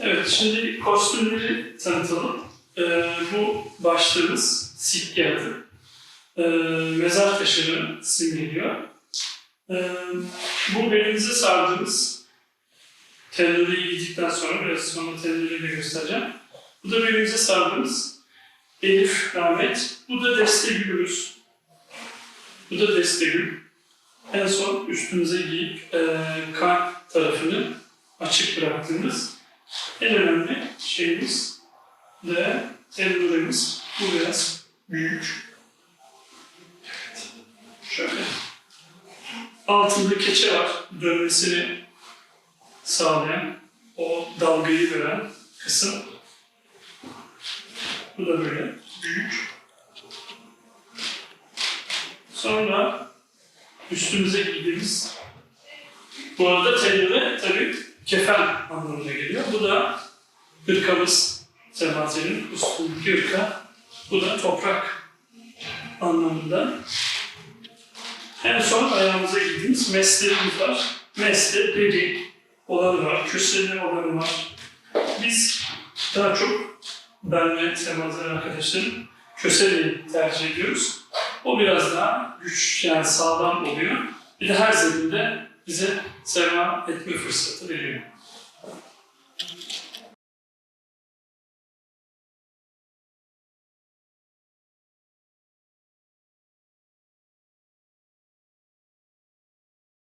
Evet, şimdi kostümleri tanıtalım. Ee, bu başlığımız sikke adı. Ee, mezar taşını simgeliyor. Ee, bu belimize sardığımız telleri giydikten sonra, biraz sonra telleri de göstereceğim. Bu da belimize sardığımız Elif, Rahmet. Bu da destegülümüz. Bu da destegül. En son üstümüze giyip e, kalp tarafını açık bıraktığımız en önemli şeyimiz de telluremiz. Bu biraz büyük. Evet. Şöyle. Altında keçe var. Dönmesini sağlayan, o dalgayı veren kısım. Bu da böyle büyük. Sonra üstümüze giydiğimiz bu arada tellere tabii kefen anlamına geliyor. Bu da hırkamız Sebastian'ın üstündeki hırka. Bu da toprak anlamında. En son ayağımıza giydiğimiz mesleğimiz var. Mesle, deri olanı var, köseli olanı var. Biz daha çok ben ve Sebastian arkadaşlarım köseli tercih ediyoruz. O biraz daha güç yani sağlam oluyor. Bir de her zeminde bize sema etme fırsatı veriyor. Thank you.